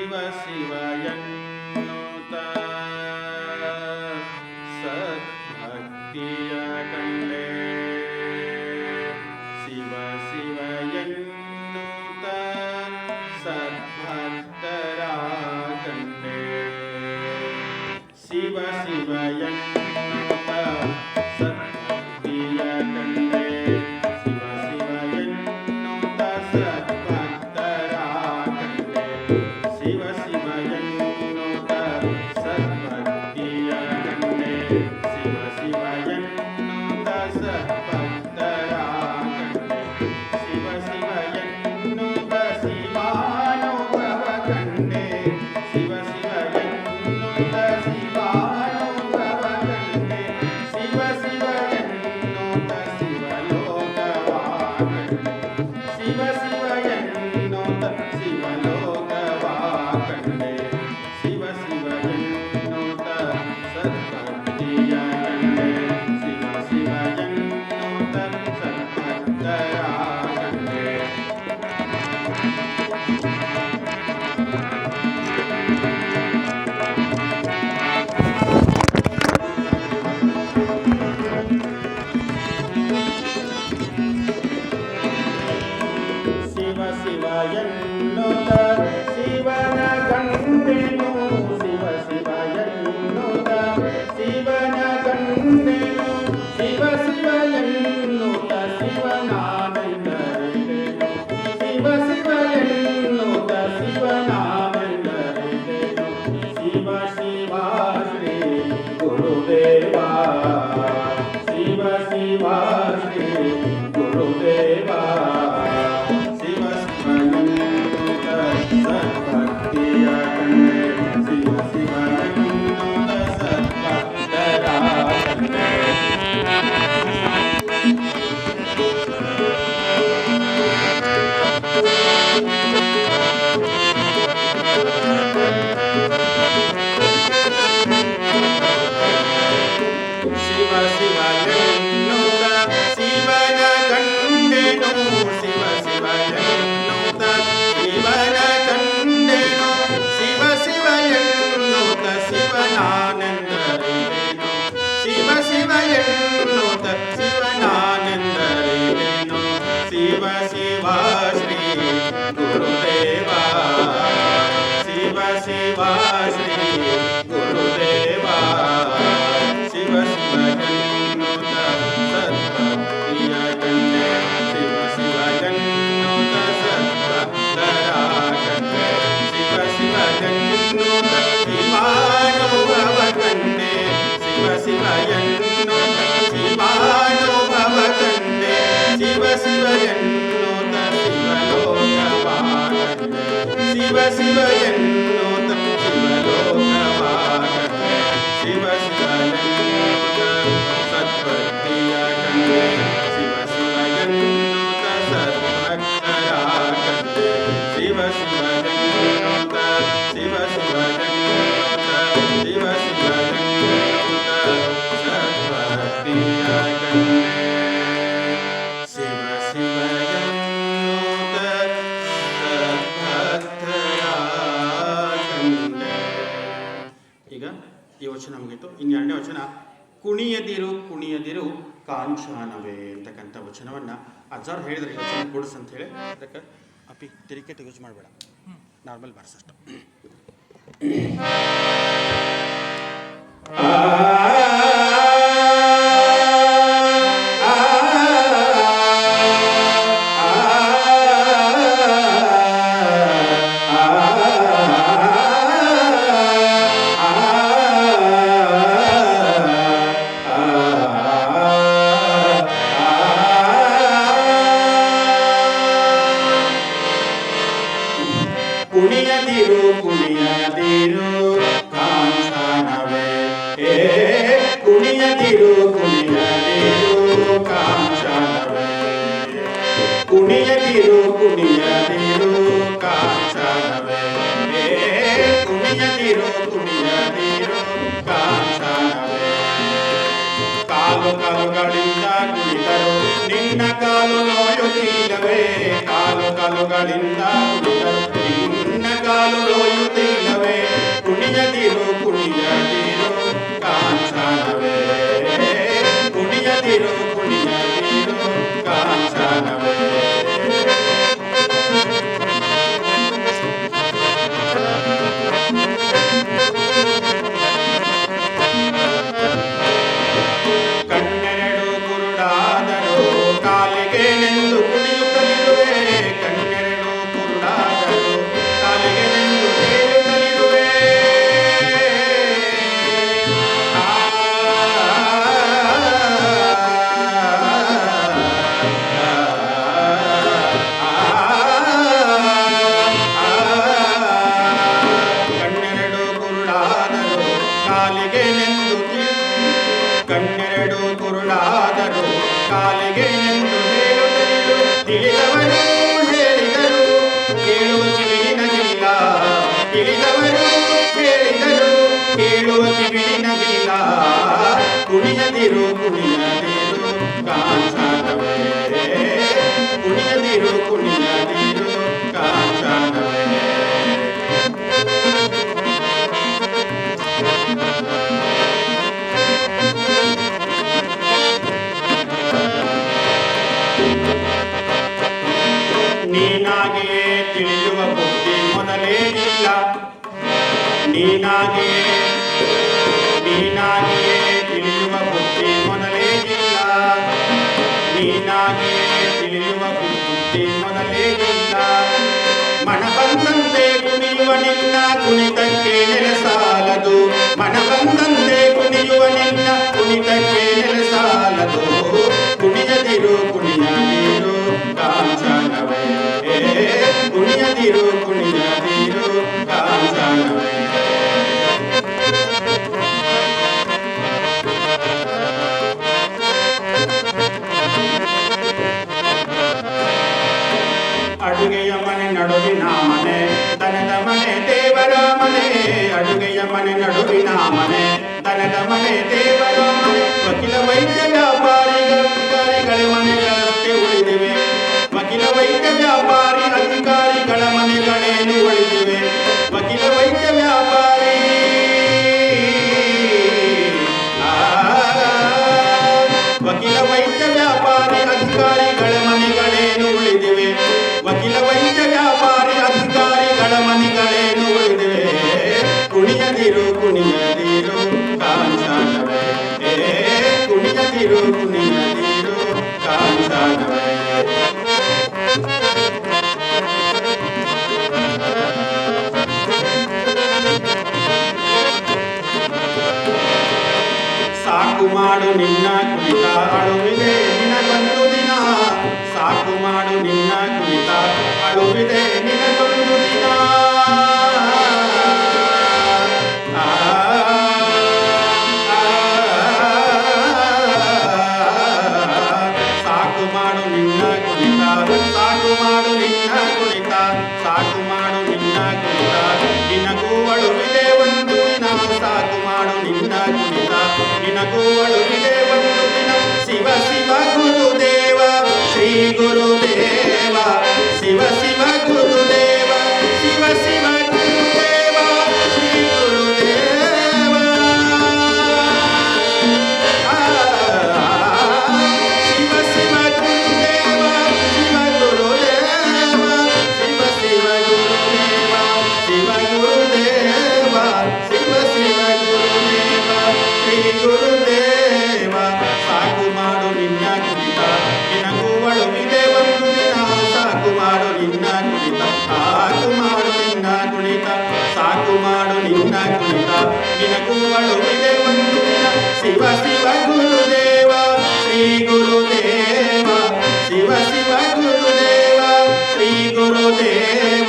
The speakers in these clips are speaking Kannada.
शिव शिव यन्नुत सद्भक्तिय कण्डे शिव शिव यन्नुत सद्भक्तरा कण्डे शिव शिव यन्नुत सद्भक्तिय कण्डे ಶಿವನ ಗಂಡೆನು ಲಾಂಶಾನವೇ ಅಂತಕ್ಕಂಥ ವಚನವನ್ನು ಅಜಾರ್ ಹೇಳಿದ್ರೆ ವಚನ ಕೊಡಿಸ್ ಅಂತ ಹೇಳಿ ಅದಕ್ಕೆ ಅಪಿ ತಿರಿಕೆಟ್ ಯೂಸ್ ಮಾಡಬೇಡ. ನಾರ್ಮಲ್ ಬರ್ಸಷ್ಟು. ಕುಳಿತರು ನಿನ್ನ ಕಾಲು ನೋಯುತ್ತಿಲ್ಲವೇ ಕಾಲು ಕಾಲುಗಳಿಂದ ಕುಳಿತರು ನಿನ್ನ ಕಾಲು ನೋಯುತ್ತಿಲ್ಲವೇ ಕುಣಿಯದಿರು ಕುಣಿಯದಿರು ಕಾಂಚನವೇ. ಕುಣಿಯದಿರು ಬೇಡು ಗುರುಳಾದರು ಕಾಲಿಗೆ ಕುಣಿಯದಿರು ಕುಣಿಯದಿರು ಕಾಂತ ನೀನಾಗಿಯೇ ನೀನಾಗಿಯೇ ತಿಳಿಯುವ ಬುದ್ಧಿ ಮೊದಲೇ ಇಲ್ಲ ನೀನಾಗಿಯೇ ತಿಳಿಯುವ ಬುದ್ಧಿ ಮೊದಲೇ ಇಲ್ಲ ಮನ ಬಂದಂತೆ ಕುಣಿಯುವ ನಿನ್ನ ಕುಣಿತಕ್ಕೆ ನೆಲೆಸಾಲದು ಮನ ಬಂದಂತೆ ಕುಣಿಯುವ ನಡುವಿನ ಮನೆ ದನದ ಮನೆ, ದೇವರ ಮನೆ, ವಕೀಲ ವೈದ್ಯ ವ್ಯಾಪಾರಿ, ಅಧಿಕಾರಿಗಳ ಮನೆಗಳಷ್ಟೇ ಉಳಿದಿವೆ. ವಕೀಲ ವೈದ್ಯ ವ್ಯಾಪಾರಿ, ಅಧಿಕಾರಿಗಳ ಮನೆಗಳೇನು ಉಳಿದಿವೆ. ಸಾಕು ಮಾಡು ನಿನ್ನ ಕುಣಿತ ಅಳುವಿದೆ ನಿನಗೊಂದು ದಿನ. ಸಾಕು ನಿನ್ನ ಅಳುವಿದೆ నిన్నాడు నిన్నాడు నిన్న నినకువడు నిజవంతున శివ శివ గురుదేవ శ్రీ గురుదేవ శివ శివ గురుదేవ శ్రీ గురుదేవ.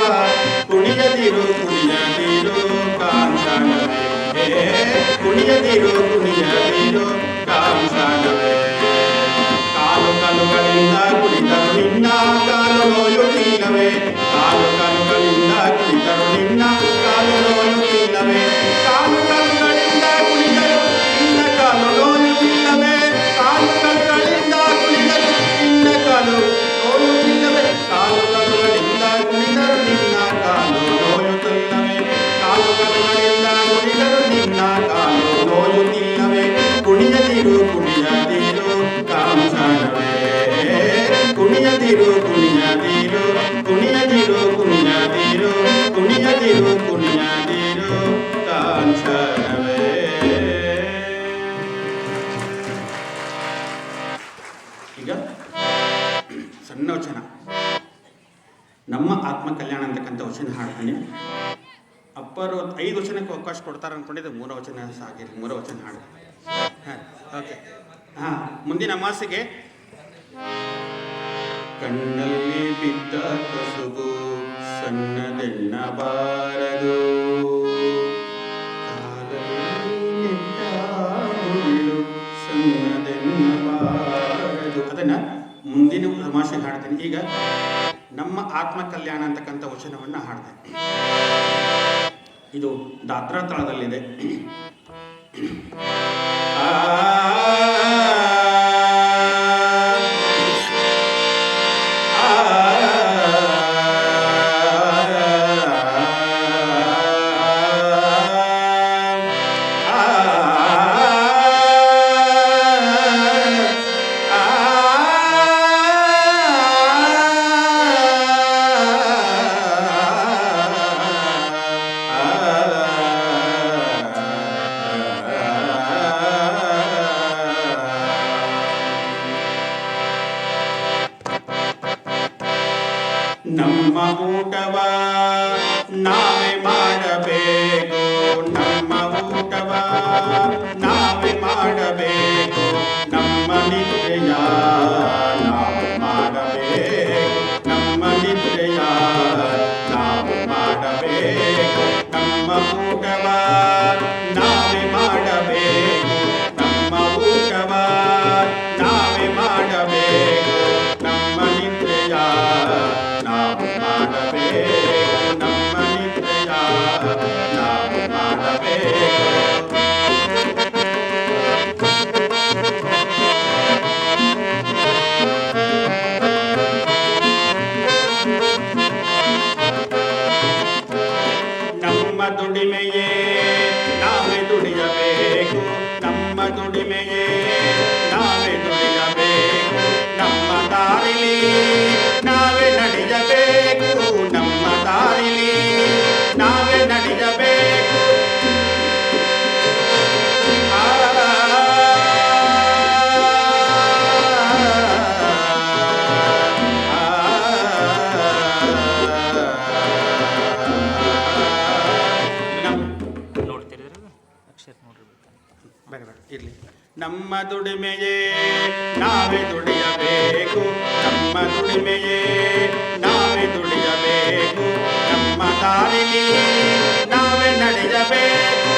కుణియదిరు కుణియదిరు కాంసనవే కుణియదిరు కుణియదిరు కాంసనవే ಕುಣಿಯದಿರು ಕುಣಿಯದಿರು ಕಾಂಚನವೇ ಈಗ ಸಣ್ಣ ವಚನ. ನಮ್ಮ ಆತ್ಮ ಕಲ್ಯಾಣ ಅಂತಕ್ಕಂಥ ವಚನ ಹಾಡ್ತೀನಿ. ಅಪ್ಪರು ಐದು ವಚನಕ್ಕೆ ಅವಕಾಶ ಕೊಡ್ತಾರೆ ಅಂದ್ಕೊಂಡಿದ್ದೆ ಮೂರು ವಚನ ಸಾಕಿರಿ ಮೂರು ವಚನ ಹಾಡು. ಹಾಂ ಓಕೆ ಹಾಂ, ಮುಂದಿನ ಮಾಸಿಗೆ. ಕಣ್ಣಲ್ಲಿ ಬಿದ್ದ ಕಸುಬು ಅನ್ನ ತಿನ್ನಬಾರದು ಅದನ್ನ ಮುಂದಿನ ತಮಾಷೆ ಹಾಡ್ತೀನಿ. ಈಗ ನಮ್ಮ ಆತ್ಮ ಕಲ್ಯಾಣ ಅಂತಕ್ಕಂಥ ವಚನವನ್ನು ಹಾಡ್ದೆ. ಇದು ದಾತ್ರ ತಾಳದಲ್ಲಿದೆ. ಆ ಊಟವ ನಾವೇ ಮಾಡಬೇಕು ನಮ್ಮ ಊಟವ ನಾವೇ ಮಾಡಬೇಕು ನಮ್ಮ ನಿದ್ರೆಯ ನಾವು ಮಾಡಬೇಕು ನಮ್ಮ ನಿದ್ರೆಯ ನಾವು ಮಾಡಬೇಕು ನಮ್ಮ ಊಟವ ದುಡಿಮೆಯೇ ನಾವೇ ದುಡಿಯಬೇಕು ನಮ್ಮ ದುಡಿಮೆಯೇ ನಾವೇ ದುಡಿಯಬೇಕು ನಮ್ಮ ದಾರಿಯೇ ನಾವೇ ನಡೆಯಬೇಕು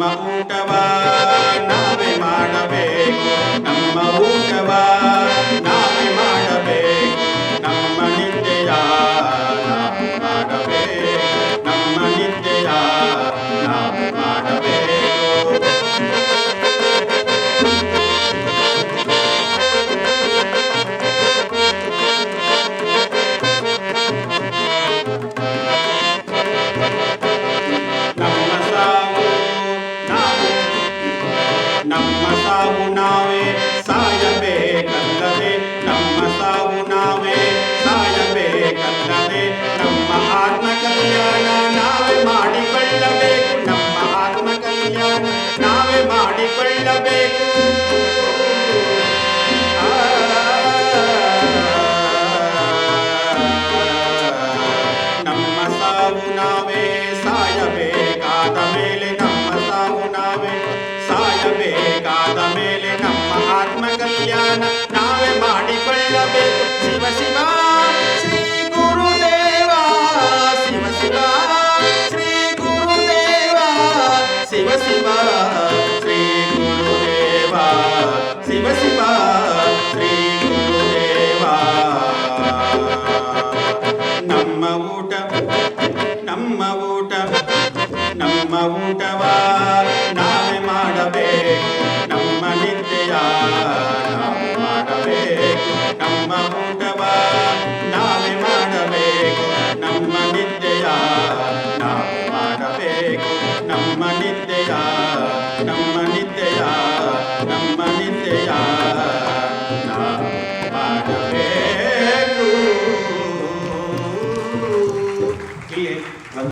మమూటవా mavunca va